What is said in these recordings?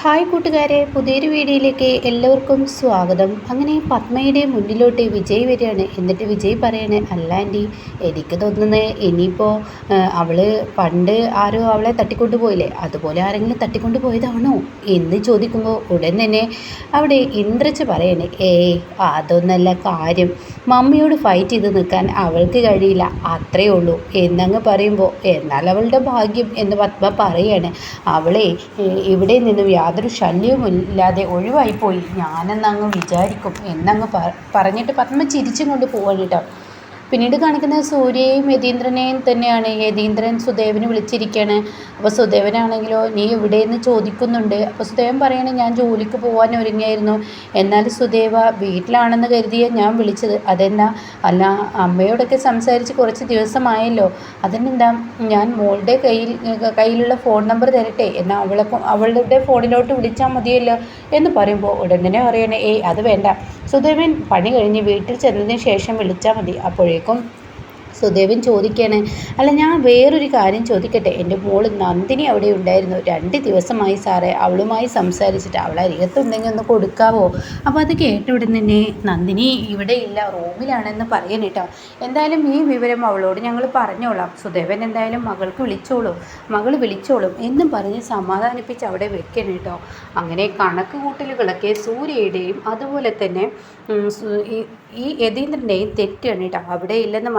Hi കൂട്ടുകാരെ പുതിയൊരു വീഡിയോയിലേക്ക് എല്ലാവർക്കും സ്വാഗതം. അങ്ങനെ പത്മയുടെ മുന്നിലോട്ട് വിജയ് വരികയാണ്. എന്നിട്ട് വിജയ് പറയാണ് അല്ല എനിക്ക് തോന്നുന്നത് ഇനിയിപ്പോൾ അവൾ പണ്ട് ആരോ അവളെ തട്ടിക്കൊണ്ടു പോയില്ലേ അതുപോലെ ആരെങ്കിലും തട്ടിക്കൊണ്ടു പോയതാണോ എന്ന് ചോദിക്കുമ്പോൾ ഉടൻ തന്നെ അവിടെ ഇന്ദ്രച്ച് പറയാണ് ഏ അതൊന്നല്ല കാര്യം. മമ്മിയോട് ഫൈറ്റ് ചെയ്ത് നിൽക്കാൻ അവൾക്ക് കഴിയില്ല. അത്രയേ ഉള്ളൂ. എന്നങ്ങ് പറയുമ്പോൾ എന്നാൽ അവളുടെ ഭാഗ്യം എന്ന് പത്മ പറയാണ്. അവളെ ഇവിടെ നിന്നും യാതൊരു ശല്യവുമില്ലാതെ ഒഴിവായിപ്പോയി. ഞാനെന്നങ്ങ് വിചാരിക്കും. എന്നങ്ങ് പറഞ്ഞിട്ട് പത്മ ചിരിച്ചും കൊണ്ട് പോവാണ് കേട്ടോ. പിന്നീട് കാണിക്കുന്നത് സൂര്യയും യതീന്ദ്രനെയും തന്നെയാണ്. യതീന്ദ്രൻ സുദേവന് വിളിച്ചിരിക്കുകയാണ് അപ്പോൾ സുദേവനാണെങ്കിലോ നീ എവിടെയെന്ന് ചോദിക്കുന്നുണ്ട്. അപ്പോൾ സുദേവൻ പറയണേ ഞാൻ ജോലിക്ക് പോകാൻ ഒരുങ്ങിയായിരുന്നു. എന്നാൽ സുദേവ വീട്ടിലാണെന്ന് കരുതിയ ഞാൻ വിളിച്ചത്. അതെന്നാ അല്ല അമ്മയോടൊക്കെ സംസാരിച്ച് കുറച്ച് ദിവസമായല്ലോ. അതിനെന്താ ഞാൻ മോളുടെ കയ്യിൽ കയ്യിലുള്ള ഫോൺ നമ്പർ തരട്ടെ. എന്നാൽ അവളെ അവളുടെ ഫോണിലോട്ട് വിളിച്ചാൽ മതിയല്ലോ. എന്ന് പറയുമ്പോൾ ഉടൻ തന്നെ പറയണേ ഏയ് അത് വേണ്ട. സുദേവൻ പണി കഴിഞ്ഞ് വീട്ടിൽ ചെന്നതിന് ശേഷം വിളിച്ചാൽ മതി. അപ്പോഴേക്കും സുദേവൻ ചോദിക്കുകയാണ് അല്ല ഞാൻ വേറൊരു കാര്യം ചോദിക്കട്ടെ? എന്റെ മോൾ നന്ദിനി അവിടെ ഉണ്ടായിരുന്നു. രണ്ട് ദിവസമായി സാറേ അവളുമായി സംസാരിച്ചിട്ട് അവൾ അരികത്തുണ്ടെങ്കിൽ ഒന്ന് കൊടുക്കാവോ? അപ്പോൾ അത് കേട്ട തന്നെ നന്ദിനി ഇവിടെ ഇല്ല റൂമിലാണെന്ന് പറയണം കേട്ടോ എന്തായാലും ഈ വിവരം അവളോട് ഞങ്ങൾ പറഞ്ഞോളാം. സുദേവൻ എന്തായാലും മകൾക്ക് വിളിച്ചോളും മകൾ വിളിച്ചോളും എന്നും പറഞ്ഞ് സമാധാനിപ്പിച്ച് അവിടെ വെക്കണം കേട്ടോ അങ്ങനെ കണക്ക് കൂട്ടലുകളൊക്കെ സൂര്യയുടെയും അതുപോലെ തന്നെ ഈ- യതീന്ദ്രന്റെയും തെറ്റാണ് കേട്ടോ അവിടെ ഇല്ലെന്ന്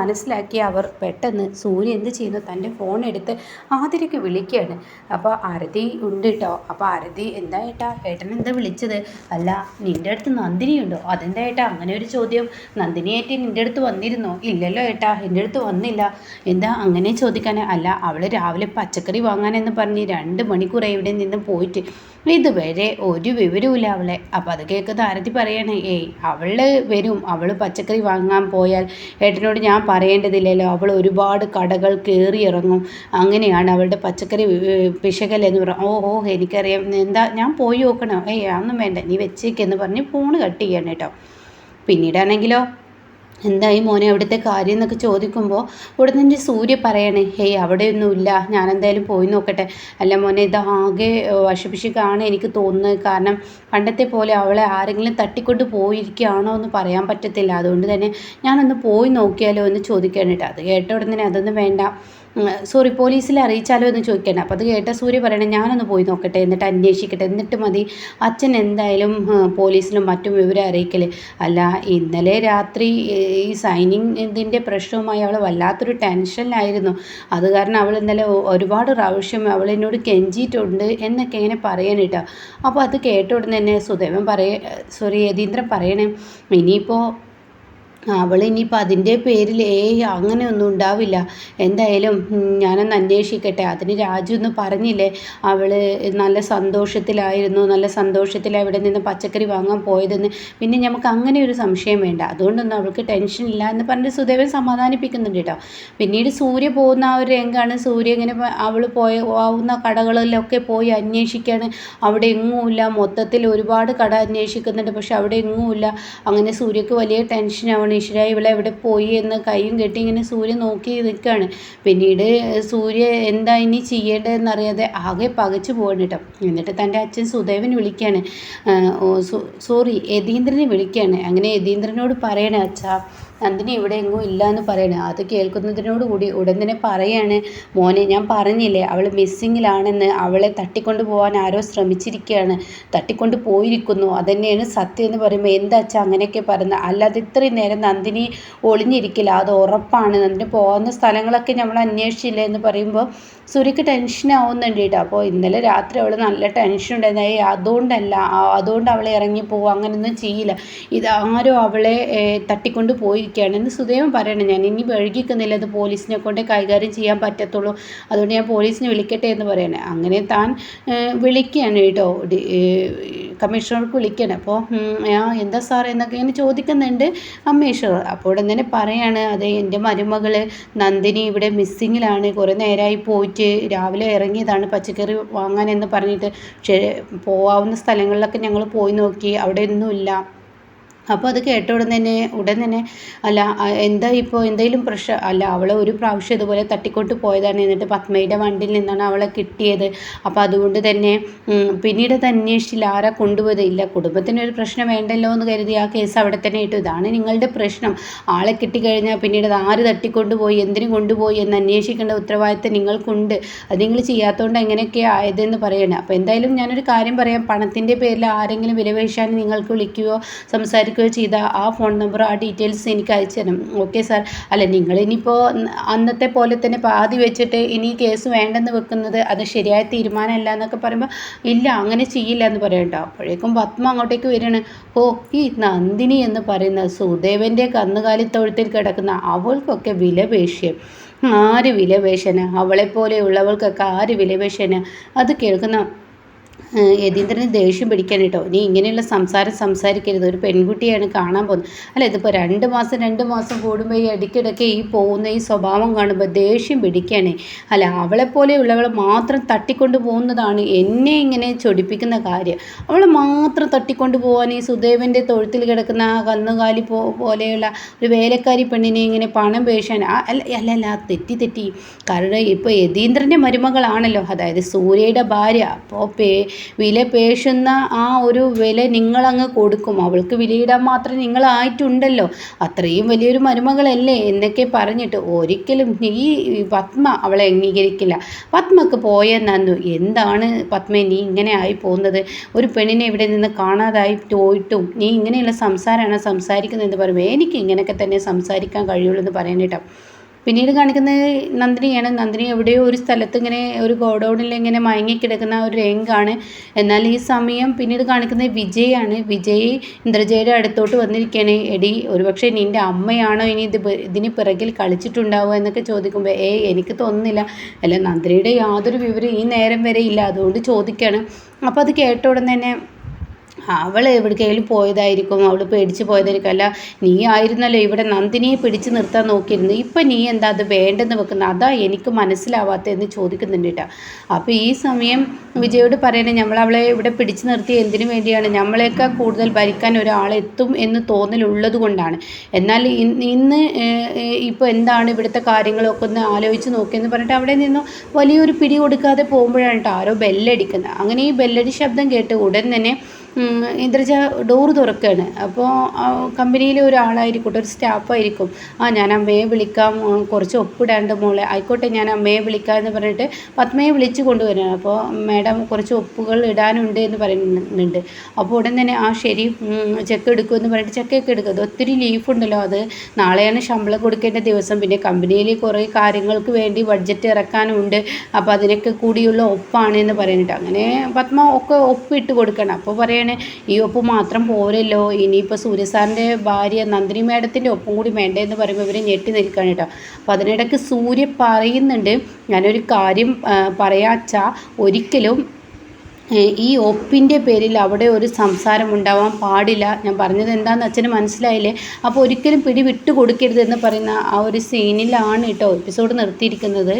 മനസ്സിലാക്കിയ അവർ പെട്ടെന്ന് സൂര്യ എന്ത് ചെയ്യുന്നു? തന്റെ ഫോൺ എടുത്ത് ആതിരയ്ക്ക് വിളിക്കുകയാണ്. അപ്പോൾ ആരതി ഉണ്ട് കേട്ടോ അപ്പോൾ ആരതി എന്താ ഏട്ടാ? ഏട്ടൻ എന്താ വിളിച്ചത്? അല്ല നിന്റെ അടുത്ത് നന്ദിനി ഉണ്ടോ അതെന്താ ഏട്ടാ? അങ്ങനെ ഒരു ചോദ്യം. നന്ദിനിയായിട്ട് നിന്റെ അടുത്ത് വന്നിരുന്നോ? ഇല്ലല്ലോ ഏട്ടാ എന്റെ അടുത്ത് വന്നില്ല. എന്താ അങ്ങനെ ചോദിക്കാൻ അല്ല അവൾ രാവിലെ പച്ചക്കറി വാങ്ങാനെന്ന് പറഞ്ഞ് രണ്ട് മണിക്കൂറായി ഇവിടെ നിന്ന് പോയിട്ട്. ഇതുവരെ ഒരു വിവരവുമില്ല അവളെ. അപ്പോൾ അത് കേൾക്കുന്ന ആരതി പറയണേ ഏയ് അവൾ വരും. അവൾ പച്ചക്കറി വാങ്ങാൻ പോയാൽ ഏട്ടനോട് ഞാൻ പറയേണ്ടതില്ലല്ലോ. അവൾ ഒരുപാട് കടകൾ കയറി ഇറങ്ങും. അങ്ങനെയാണ് അവളുടെ പച്ചക്കറി പിശകലെന്ന് പറഞ്ഞു ഓ ഓ എനിക്കറിയാം. എന്താ ഞാൻ പോയി നോക്കണം. ഏയ് അതൊന്നും വേണ്ട. നീ വെച്ചേക്കെന്ന് പറഞ്ഞ് ഫോണ് കട്ട് ചെയ്യണം കേട്ടോ. പിന്നീടാണെങ്കിലോ? എന്തായി മോനെ അവിടുത്തെ കാര്യം എന്നൊക്കെ ചോദിക്കുമ്പോൾ ഉടനെ എന്റെ സൂര്യ പറയണേ ഹേയ് അവിടെയൊന്നുമില്ല. ഞാൻ എന്തായാലും പോയി നോക്കട്ടെ. അല്ല മോനെ ഇത് ആകെ വശപിശിക്കാണ് എനിക്ക് തോന്നുന്നത്. കാരണം പണ്ടത്തെ പോലെ അവളെ ആരെങ്കിലും തട്ടിക്കൊണ്ട് പോയിരിക്കുകയാണോ എന്ന് പറയാൻ പറ്റത്തില്ല. അതുകൊണ്ട് തന്നെ ഞാനൊന്ന് പോയി നോക്കിയാലോ എന്ന് ചോദിക്കാൻ കേട്ടോ. അത് കേട്ട ഉടനെ അതൊന്നും വേണ്ട. സോറി പോലീസിൽ അറിയിച്ചാലോ എന്ന് ചോദിക്കണം അപ്പോൾ അത് കേട്ട സൂര്യ പറയണേ ഞാനൊന്ന് പോയി നോക്കട്ടെ എന്നിട്ട് അന്വേഷിക്കട്ടെ. എന്നിട്ട് മതി. അച്ഛൻ എന്തായാലും പോലീസിലും മറ്റും വിവരം അറിയിക്കൽ അല്ല ഇന്നലെ രാത്രി ഈ സൈനിങ് ഇതിന്റെ പ്രശ്നവുമായി അവൾ വല്ലാത്തൊരു ടെൻഷനിലായിരുന്നു. അത് കാരണം അവൾ ഇന്നലെ ഒരുപാട് പ്രാവശ്യം അവൾ എന്നോട് കെഞ്ചിയിട്ടുണ്ട് എന്നൊക്കെ ഇങ്ങനെ പറയാനിട്ടോ അപ്പോൾ അത് കേട്ട ഉടനെ തന്നെ സുദേവൻ പറയ സോറി യതീന്ദ്രൻ പറയണേ ഇനിയിപ്പോൾ അവൾ ഇനിയിപ്പോൾ അതിന്റെ പേരിൽ ഏയ് അങ്ങനെയൊന്നും ഉണ്ടാവില്ല. എന്തായാലും ഞാനൊന്ന് അന്വേഷിക്കട്ടെ. അതിന് രാജു എന്ന് പറഞ്ഞില്ലേ? അവൾ നല്ല സന്തോഷത്തിലായിരുന്നു. നല്ല സന്തോഷത്തിൽ അവിടെ നിന്ന് പച്ചക്കറി വാങ്ങാൻ പോയതെന്ന്. പിന്നെ നമുക്ക് അങ്ങനെ ഒരു സംശയം വേണ്ട. അതുകൊണ്ടൊന്നും അവൾക്ക് ടെൻഷൻ ഇല്ല എന്ന് പറഞ്ഞ് സുദേവൻ സമാധാനിപ്പിക്കുന്നുണ്ട് കേട്ടോ. പിന്നീട് സൂര്യ പോകുന്ന ആ ഒരു രംഗമാണ് സൂര്യ ഇങ്ങനെ അവൾ പോയ ആവുന്ന കടകളിലൊക്കെ പോയി അന്വേഷിക്കുകയാണ് അവിടെ എങ്ങുമില്ല മൊത്തത്തിൽ ഒരുപാട് കട അന്വേഷിക്കുന്നുണ്ട്. പക്ഷെ അവിടെ എങ്ങുമില്ല അങ്ങനെ സൂര്യക്ക് വലിയ ടെൻഷനാവണം ഈശ്വര ഇവളെ എവിടെ പോയി എന്ന് കൈയും കെട്ടി ഇങ്ങനെ സൂര്യ നോക്കി നിൽക്കുകയാണ്. പിന്നീട് സൂര്യ എന്താ ഇനി ചെയ്യേണ്ടതെന്നറിയാതെ ആകെ പകച്ചു പോകണം കേട്ടോ. എന്നിട്ട് തന്റെ അച്ഛൻ സുദേവൻ വിളിക്കുകയാണ്. സോറി യതീന്ദ്രനെ വിളിക്കുകയാണ്. അങ്ങനെ യതീന്ദ്രനോട് പറയണേ അച്ഛാ നന്ദിനി ഇവിടെ എങ്ങും ഇല്ല എന്ന് പറയണേ. അത് കേൾക്കുന്നതിനോട് കൂടി ഉടൻ തന്നെ പറയാണ് മോനെ ഞാൻ പറഞ്ഞില്ലേ അവൾ മിസ്സിങ്ങിലാണെന്ന്. അവളെ തട്ടിക്കൊണ്ട് പോകാൻ ആരോ ശ്രമിച്ചിരിക്കുകയാണ് തട്ടിക്കൊണ്ട് പോയിരിക്കുന്നു. അതന്നെയാണ് സത്യം എന്ന് പറയുമ്പോൾ എന്താ അച്ഛാ അങ്ങനെയൊക്കെ പറയുന്നത് അല്ലാതെ ഇത്രയും നേരം നന്ദിനി ഒളിഞ്ഞിരിക്കില്ല. അത് ഉറപ്പാണ്. നന്ദിനി പോകുന്ന സ്ഥലങ്ങളൊക്കെ നമ്മൾ അന്വേഷിച്ചില്ല എന്ന് പറയുമ്പോൾ സൂര്യക്ക് ടെൻഷൻ ആവുന്നുണ്ട് കേട്ടോ. അപ്പോൾ ഇന്നലെ രാത്രി അവൾ നല്ല ടെൻഷൻ ഉണ്ടായിരുന്നു. അതുകൊണ്ടല്ല. അതുകൊണ്ട് അവളെ ഇറങ്ങി പോകുക അങ്ങനെയൊന്നും ചെയ്യില്ല. ഇതാരോ അവളെ തട്ടിക്കൊണ്ട് തട്ടിക്കൊണ്ട് പോയിരിക്കുകയാണ് എന്ന് സുദേവൻ പറയണം ഞാൻ ഇനി വഴുകിക്കുന്നില്ല അത് പോലീസിനെ കൊണ്ടേ കൈകാര്യം ചെയ്യാൻ പറ്റത്തുള്ളൂ. അതുകൊണ്ട് ഞാൻ പോലീസിനെ വിളിക്കട്ടെ എന്ന് പറയണേ. അങ്ങനെ താൻ വിളിക്കുകയാണ് കേട്ടോ. കമ്മീഷണർക്ക് വിളിക്കണം അപ്പോൾ ആ എന്താ സാർ എന്നൊക്കെ ഇങ്ങനെ ചോദിക്കുന്നുണ്ട് കമ്മീഷണർ. അപ്പോൾ ഉടൻ തന്നെ പറയാണ് അതെ എന്റെ മരുമകൾ നന്ദിനി ഇവിടെ മിസ്സിങ്ങിലാണ്. കുറേ നേരമായി പോയിട്ട് രാവിലെ ഇറങ്ങിയതാണ് പച്ചക്കറി വാങ്ങാൻ എന്ന് പറഞ്ഞിട്ട്. പക്ഷേ പോവാവുന്ന സ്ഥലങ്ങളിലൊക്കെ ഞങ്ങൾ പോയി നോക്കി. അവിടെ ഒന്നുമില്ല. അപ്പോൾ അത് കേട്ട ഉടൻ തന്നെ ഉടൻ തന്നെ അല്ല എന്താ ഇപ്പോൾ എന്തെങ്കിലും പ്രശ്നം അല്ല അവളെ ഒരു പ്രാവശ്യം ഇതുപോലെ തട്ടിക്കൊണ്ട് പോയതാണ് എന്നിട്ട് പത്മയുടെ വണ്ടിയിൽ നിന്നാണ് അവളെ കിട്ടിയത്. അപ്പോൾ അതുകൊണ്ട് തന്നെ പിന്നീട് അത് അന്വേഷിച്ചില്ല ആരാ കൊണ്ടുപോയത്? ഇല്ല കുടുംബത്തിന് ഒരു പ്രശ്നം വേണ്ടല്ലോ എന്ന് കരുതി ആ കേസ് അവിടെ തന്നെ ഇട്ടു. ഇതാണ് നിങ്ങളുടെ പ്രശ്നം. ആളെ കിട്ടിക്കഴിഞ്ഞാൽ പിന്നീട് അത് ആര് തട്ടിക്കൊണ്ടുപോയി എന്തിനു കൊണ്ടുപോയി എന്ന് അന്വേഷിക്കേണ്ട ഉത്തരവാദിത്തം നിങ്ങൾക്കുണ്ട്. അത് നിങ്ങൾ ചെയ്യാത്തതുകൊണ്ട് എങ്ങനെയൊക്കെ ആയതെന്ന് പറയണം. അപ്പോൾ എന്തായാലും ഞാനൊരു കാര്യം പറയാം. പണത്തിന്റെ പേരിൽ ആരെങ്കിലും വിലപേശാൻ നിങ്ങൾക്ക് വിളിക്കുകയോ സംസാരിക്കുകയോ ചെയ്താൽ ആ ഫോൺ നമ്പർ ആ ഡീറ്റെയിൽസ് എനിക്ക് അയച്ചു തരണം. ഓക്കെ സാർ അല്ല നിങ്ങൾ ഇനിയിപ്പോൾ അന്നത്തെ പോലെ തന്നെ പാതി വെച്ചിട്ട് ഇനി കേസ് വേണ്ടെന്ന് വെക്കുന്നത് അത് ശരിയായ തീരുമാനമല്ല എന്നൊക്കെ പറയുമ്പോൾ ഇല്ല അങ്ങനെ ചെയ്യില്ല എന്ന് പറയണ്ട അപ്പോഴേക്കും പത്മ അങ്ങോട്ടേക്ക് വരികയാണ്. ഓ ഈ നന്ദിനി എന്ന് പറയുന്ന സുദേവന്റെ കന്നുകാലി തൊഴുത്തിൽ കിടക്കുന്ന അവൾക്കൊക്കെ വിലപേഷ്യം ആര് വിലപേശന്? അവളെപ്പോലെയുള്ളവൾക്കൊക്കെ ആര് വിലപേശന്? അത് കേൾക്കുന്ന യതീന്ദ്രന് ദേഷ്യം പിടിക്കാൻ കേട്ടോ. നീ ഇങ്ങനെയുള്ള സംസാരം സംസാരിക്കരുത്. ഒരു പെൺകുട്ടിയാണ് കാണാൻ പോകുന്നത്. അല്ല ഇതിപ്പോൾ രണ്ട് മാസം രണ്ട് മാസം കൂടുമ്പോൾ ഈ ഇടയ്ക്കിടയ്ക്ക് ഈ പോകുന്ന ഈ സ്വഭാവം കാണുമ്പോൾ ദേഷ്യം പിടിക്കുകയാണ് അല്ല അവളെ അവളെപ്പോലെയുള്ളവളെ മാത്രം തട്ടിക്കൊണ്ട് പോകുന്നതാണ് എന്നെ ഇങ്ങനെ ചൊടിപ്പിക്കുന്ന കാര്യം. അവളെ മാത്രം തട്ടിക്കൊണ്ട് പോകാൻ ഈ സുദേവന്റെ തൊഴുത്തിൽ കിടക്കുന്ന ആ കന്നുകാലി പോ പോലെയുള്ള ഒരു വേലക്കാരി പെണ്ണിനെ ഇങ്ങനെ പണം പേശാൻ. അല്ല അല്ല അല്ല തെറ്റി തെറ്റി. കാരണം ഇപ്പോൾ യതീന്ദ്രന്റെ മരുമകളാണല്ലോ. അതായത് സൂര്യയുടെ ഭാര്യ. അപ്പോൾ പേ വില പേശുന്ന ആ ഒരു വില നിങ്ങളങ്ങ് കൊടുക്കും. അവൾക്ക് വിലയിടാൻ മാത്രം നിങ്ങളായിട്ടുണ്ടല്ലോ. അത്രയും വലിയൊരു മരുമകളല്ലേ? എന്നൊക്കെ പറഞ്ഞിട്ട് ഒരിക്കലും ഈ പത്മ അവളെ അംഗീകരിക്കില്ല. പത്മക്ക് പോയ നന്നു എന്താണ് പത്മ നീ ഇങ്ങനെ ആയി പോകുന്നത്? ഒരു പെണ്ണിനെ ഇവിടെ നിന്ന് കാണാതായി പോയിട്ടും നീ ഇങ്ങനെയുള്ള സംസാരമാണ് സംസാരിക്കുന്നത് എന്ന് പറയുമ്പോൾ എനിക്ക് ഇങ്ങനെയൊക്കെ തന്നെ സംസാരിക്കാൻ കഴിയുള്ളൂ എന്ന് പറയാനേട്ടോ പിന്നീട് കാണിക്കുന്നത് നന്ദിനിയാണ്. നന്ദിനി എവിടെയോ ഒരു സ്ഥലത്ത് ഇങ്ങനെ ഒരു ഗോഡൗണിൽ ഇങ്ങനെ മയങ്ങിക്കിടക്കുന്ന ഒരു രംഗാണ്. എന്നാൽ ഈ സമയം പിന്നീട് കാണിക്കുന്നത് വിജയാണ്. വിജയ് ഇന്ദ്രജയുടെ അടുത്തോട്ട് വന്നിരിക്കുകയാണ്. എടി ഒരുപക്ഷെ നിന്റെ അമ്മയാണോ ഇനി ഇത് ഇതിന് പിറകിൽ കളിച്ചിട്ടുണ്ടാവുക എന്നൊക്കെ ചോദിക്കുമ്പോൾ ഏ എനിക്ക് തോന്നുന്നില്ല. അല്ല നന്ദിനിയുടെ യാതൊരു വിവരം ഈ നേരം വരെ ഇല്ല. അതുകൊണ്ട് ചോദിക്കുകയാണ്. അപ്പോൾ അത് കേട്ട ഉടനെ തന്നെ അവൾ എവിടേക്കെങ്കിലും പോയതായിരിക്കും അവൾ പേടിച്ച് പോയതായിരിക്കും. അല്ല നീ ആയിരുന്നല്ലോ ഇവിടെ നന്ദിനിയെ പിടിച്ച് നിർത്താൻ നോക്കിയിരുന്നു ഇപ്പം നീ എന്താ അത് വേണ്ടെന്ന് വെക്കുന്നത് അതാ എനിക്ക് മനസ്സിലാവാത്തതെന്ന് ചോദിക്കുന്നുണ്ട് കേട്ടോ. അപ്പോൾ ഈ സമയം വിജയോട് പറയണേ അവളെ ഇവിടെ പിടിച്ചു നിർത്തി എന്തിനു വേണ്ടിയാണ്? നമ്മളെയൊക്കെ കൂടുതൽ ഭരിക്കാൻ ഒരാളെത്തും എന്ന് തോന്നലുള്ളത് കൊണ്ടാണ്. എന്നാൽ ഇന്ന് ഇപ്പോൾ എന്താണ് ഇവിടുത്തെ കാര്യങ്ങളൊക്കെ ഒന്ന് ആലോചിച്ച് നോക്കിയെന്ന് പറഞ്ഞിട്ട് അവിടെ നിന്നും. വലിയൊരു പിടി കൊടുക്കാതെ പോകുമ്പോഴാണ് കേട്ടോ ആരോ ബെല്ലടിക്കുന്നത് അങ്ങനെ ഈ ബെല്ലടി ശബ്ദം കേട്ട് ഉടൻ തന്നെ ഇന്ദ്രജ ഡോർ തുറക്കുകയാണ് അപ്പോൾ കമ്പനിയിലെ ഒരാളായിരിക്കട്ടെ ഒരു സ്റ്റാഫായിരിക്കും ആ ഞാൻ അമ്മയെ വിളിക്കാം കുറച്ച് ഒപ്പിടാണ്ട് മോളെ. ആയിക്കോട്ടെ ഞാൻ അമ്മയെ വിളിക്കാം എന്ന് പറഞ്ഞിട്ട് പത്മയെ വിളിച്ചു കൊണ്ടുവരികയാണ് അപ്പോൾ മാഡം കുറച്ച് ഒപ്പുകൾ ഇടാനുണ്ട് എന്ന് പറയുന്നുണ്ട്. അപ്പോൾ ഉടൻ തന്നെ ആ ശരി ചെക്ക് എടുക്കുമെന്ന് പറഞ്ഞിട്ട് ചെക്കൊക്കെ എടുക്കും. അത് ഒത്തിരി ലീഫ് ഉണ്ടല്ലോ അത് നാളെയാണ് ശമ്പളം കൊടുക്കേണ്ട ദിവസം. പിന്നെ കമ്പനിയിൽ കുറേ കാര്യങ്ങൾക്ക് വേണ്ടി ബഡ്ജറ്റ് ഇറക്കാനുണ്ട്. അപ്പോൾ അതിനൊക്കെ കൂടിയുള്ള ഒപ്പാണ് എന്ന് പറയുന്നുണ്ട്. അങ്ങനെ പത്മ ഒക്കെ ഒപ്പിട്ട് കൊടുക്കണം. അപ്പോൾ പറയണേ ഈ ഒപ്പ് മാത്രം പോരല്ലോ ഇനിയിപ്പോൾ സൂര്യസാറിന്റെ ഭാര്യ നന്ദിനി മേഡത്തിന്റെ ഒപ്പും കൂടി വേണ്ടേ എന്ന് പറയുമ്പോൾ ഇവർ ഞെട്ടി നിൽക്കുകയാണ് കേട്ടോ അപ്പോൾ അതിനിടയ്ക്ക് സൂര്യ പറയുന്നുണ്ട് ഞാനൊരു കാര്യം പറയാച്ച ഒരിക്കലും ഈ ഒപ്പിന്റെ പേരിൽ അവിടെ ഒരു സംസാരം ഉണ്ടാവാൻ പാടില്ല. ഞാൻ പറഞ്ഞത് എന്താണെന്ന് അച്ഛന് മനസ്സിലായില്ലേ? അപ്പോൾ ഒരിക്കലും പിടി വിട്ടു കൊടുക്കരുത് എന്ന് പറയുന്ന ആ ഒരു സീനിലാണ് കേട്ടോ എപ്പിസോഡ് നിർത്തിയിരിക്കുന്നത്.